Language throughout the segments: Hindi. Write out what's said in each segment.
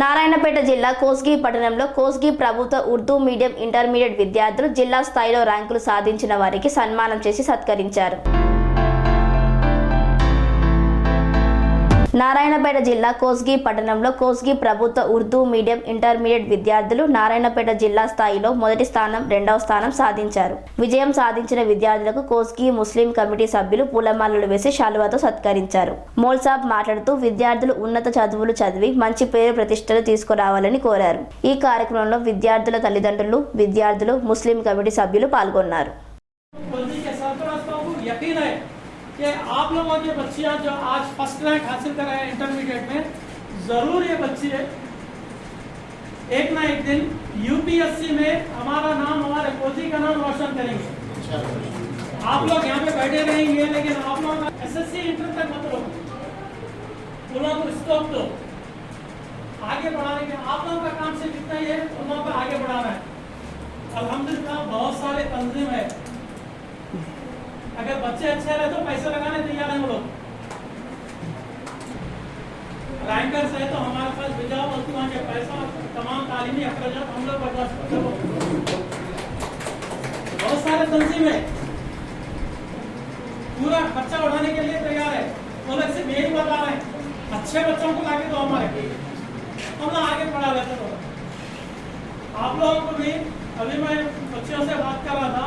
నారాయణపేట జిల్లా కోస్గి పట్టణంలో కోస్గి ప్రభుత్వ ఉర్దూ మీడియం ఇంటర్మీడియట్ విద్యార్థులు జిల్లా స్థాయిలో ర్యాంకులు సాధించిన వారికి సన్మానం చేసి సత్కరించారు. నారాయణపేట జిల్లా కోస్గి పట్టణంలో కోస్గి ప్రభుత్వ ఉర్దూ మీడియం ఇంటర్మీడియట్ విద్యార్థులు నారాయణపేట జిల్లా స్థాయిలో మొదటి స్థానం రెండవ స్థానం సాధించారు. విజయం సాధించిన విద్యార్థులకు కోస్గి ముస్లిం కమిటీ సభ్యులు పూలమాలలు వేసి శాలువాతో సత్కరించారు. మోల్సాబ్ మాట్లాడుతూ విద్యార్థులు ఉన్నత చదువులు చదివి మంచి పేరు ప్రతిష్టలు తీసుకురావాలని కోరారు. ఈ కార్యక్రమంలో విద్యార్థుల తల్లిదండ్రులు విద్యార్థులు ముస్లిం కమిటీ సభ్యులు పాల్గొన్నారు. के आप लोगों की बच्चियाँ जो आज फ़र्स्ट रैंक हासिल कर रहे हैं इंटरमीडिएट में ज़रूर ये बच्ची है। एक ना एक दिन यूपीएससी में हमारा नाम हमारे कोची का नाम रोशन करेंगे। आप लोग यहाँ पे बैठे रहेंगे लेकिन आप लोगों का एसएससी इंटर तक मत लो उन लोगों को स्टॉप दो। आगे बढ़ाने के आप लोगों का काम सिर्फ़ इतना ही है उन लोगों को आगे बढ़ाना है। अल्हम्दुलिल्लाह बहुत सारे तंजीम है। अगर बच्चे अच्छे रहे तो पैसे लगाने तैयार हैं वो लोग। रैंकर्स है तो हमारे पास बिजाव वस्तुओं के पैसा, तमाम तालीमी अखराज हम लोग बर्दाश्त करते हो। बहुत सारे तंजीम है। पूरा खर्चा उठाने के लिए तैयार है। वो लोग सिर्फ़ यही बता रहे हैं। अच्छे बच्चों को लाके दो हमारे। हम लोग आगे पढ़ा लेते हो आप लोगों को भी अभी मैं बच्चों से बात कर रहा था।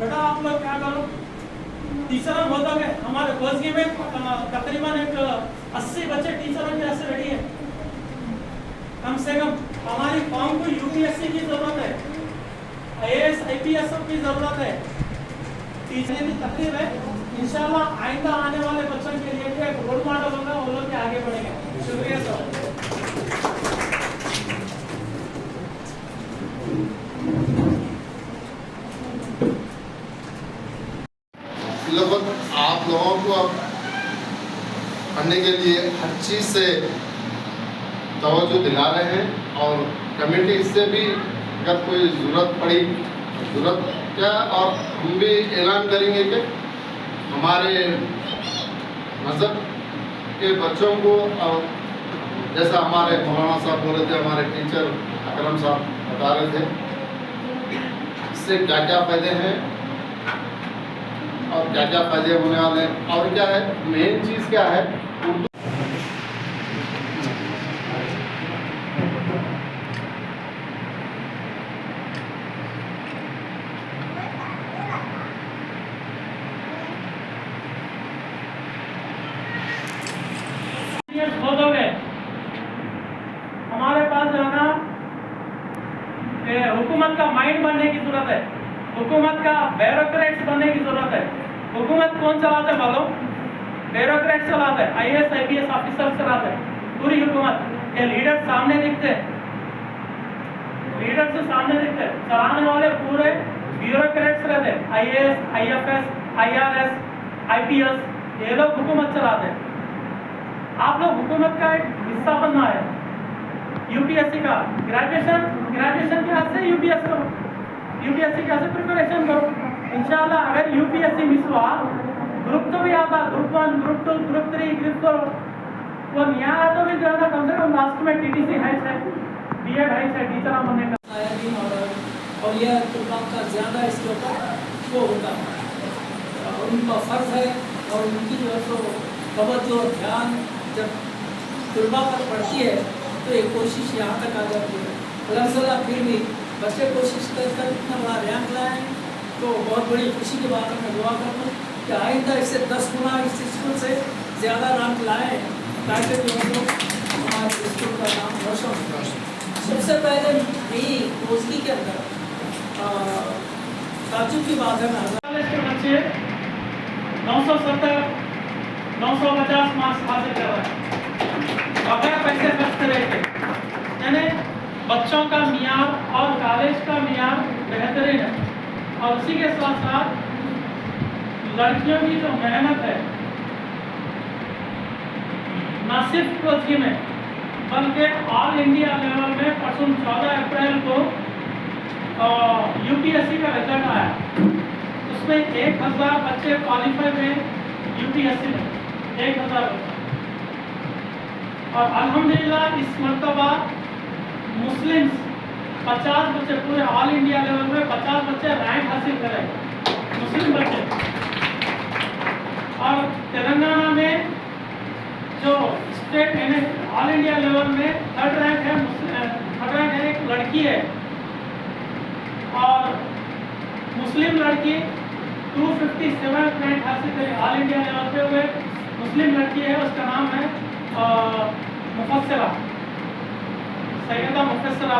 बेटा आप लोग क्या करो? तीसरा होता है। हमारे कोसगी में अ, तकरीबन एक अस्सी बच्चे टीचरों की ऐसे रेडी है। कम से कम हमारी कौम को यूपीएससी की ज़रूरत है। आईएएस आईपीएस की ज़रूरत है। टीचर की तकलीफ़ है। इंशाल्लाह आइंदा आने वाले बच्चों के लिए भी एक रोल मॉडल होगा वो लोग आगे बढ़ेंगे। शुक्रिया सर लगभग आप लोगों को अब पढ़ने के लिए हर चीज़ से तवज्जो दिला रहे हैं और कमेटी से भी अगर कोई ज़रूरत पड़ी, ज़रूरत, क्या और हम भी ऐलान करेंगे कि हमारे मज़हब के बच्चों को और जैसा हमारे मौलाना साहब बोल थे, हमारे टीचर अकरम साहब बता रहे थे, इससे क्या क्या फ़ायदे हैं? और क्या क्या फ़ायदे होने वाले हैं? और क्या है? मेन चीज़ क्या है? हमारे पास जो है ना हुकूमत का माइंड बनने की ज़रूरत है। हुकूमत का ब्यूरोक्रेट्स बनने की ज़रूरत है। हुकूमत कौन चलाते हैं मालूम? ब्यूरोक्रेट चलाते हैं आई एस आई ऑफिसर चलाते हैं। पूरी हुकूमत ये लीडर सामने दिखते हैं। लीडर से सामने दिखते हैं। चलाने वाले पूरे ब्यूरोक्रेट्स रहते हैं। I S I F S I R S I P S ये लोग हुकूमत चलाते हैं। आप लोग हुकूमत का एक हिस्सा बनना है। यूपीएससी का। ग्रेजुएशन ग्रेजुएशन के हाथ से यूपीएस करो। यूपीएससी के हाथ से प्रिपरेशन करो। इंशाल्लाह अगर यूपीएससी मिस हुआ ग्रुप तो भी आता group one group two group three group four वो यहाँ तो भी जो है ना कम से कम लास्ट में टीटीसी है है बी एड है टीचर बनने का और यह तुलबा का ज़्यादा इसके ऊपर वो होता है। उनका फ़र्ज़ है और उनकी जो है तो तवज्जो ध्यान जब तुलबा पर पड़ती है तो एक कोशिश यहाँ तक आ जाती है। अल्हम्दुलिल्लाह, फिर भी बच्चे कोशिश कर कर इतना बड़ा रैंक लाए तो बहुत बड़ी खुशी की बात है, मैं दुआ करता हूँ कि आइंदा इससे दस गुना इस स्कूल से ज़्यादा रैंक लाए, ताकि तो हमारे स्कूल का नाम रोशन सबसे पहले यही रोजगी के अंदर ताजुब की बात है बच्चे, नौ सौ सत्तर, नौ सौ पचास मार्क्स हासिल कर रहे हैं। बगैर पैसे खर्च बच्चों का मियार और कॉलेज का मियार बेहतरीन है। और उसी के साथ साथ लड़कियों की जो मेहनत है, न सिर्फ़ कोचगी में, बल्कि ऑल इंडिया लेवल में परसों चौदह अप्रैल को यूपीएससी का रिज़ल्ट आया। उसमें एक हज़ार बच्चे क्वालिफाई हुए यूपीएससी में। एक हज़ार और अल्हम्दुलिल्लाह, इस मरतबा मुस्लिम्स 50 बच्चे पूरे ऑल इंडिया लेवल में 50 बच्चे रैंक हासिल करें। मुस्लिम बच्चे। और तेलंगाना में जो स्टेट है ऑल इंडिया लेवल में थर्ड रैंक है थर्ड रैंक है एक लड़की है। और मुस्लिम लड़की 257 रैंक हासिल करी ऑल इंडिया लेवल पे हुए। मुस्लिम लड़की है उसका नाम है अ, सैयदा मुफस्सरा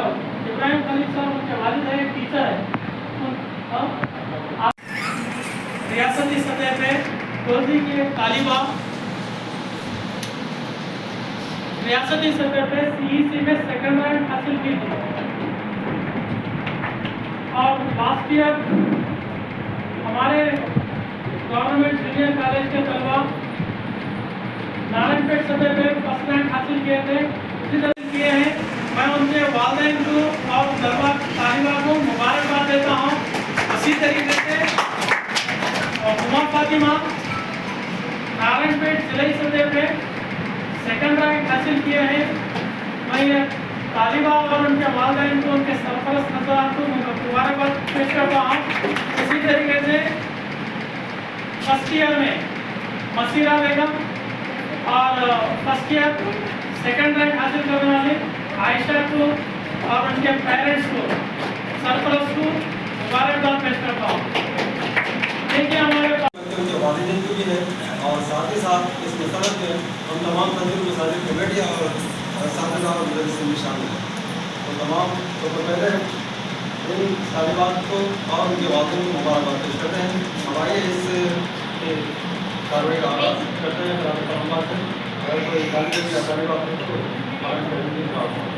इब्राहिम खलील साहब उनके वालिद है टीचर है। रियासती सतह पे कोजी के तालिबा रियासती सतह पे सीईसी में सेकंड रैंक हासिल की थी और लास्ट ईयर हमारे गवर्नमेंट जूनियर कॉलेज के तलबा नारायणपेट सतह पे फ़र्स्ट रैंक हासिल किए थे, उसी तरह किए हैं। मैं उनके वालदेन को और तलबा तालिबा को मुबारकबाद देता हूँ। इसी तरीके से उमा फातिमा, नारायणपेट ज़िले सतह पे सेकंड रैंक हासिल किए हैं। मैं तालिबा और उनके वालदेन को, उनके सरफरस्त नजरात को मुबारकबाद पेश करता हूँ। इसी तरीके से फ़र्स्ट ईयर में मसीरा बेगम और फ़र्स्ट ईयर सेकंड रैंक हासिल करने वाले आयशा को और उनके पेरेंट्स को सरपरस्त को मुबारकबाद पेश करता हूँ। देखिए हमारे उनके भी है और साथ ही साथ इस मसरत में हम तमाम मसाजिद कमेटी और भी शामिल हैं। तो तमाम सबसे पहले इन को और उनके को मुबारकबाद पेश करते हैं। हमारे इस कार्रवाई का आगाज़ करते हैं। करें अगर कोई तो Thank you.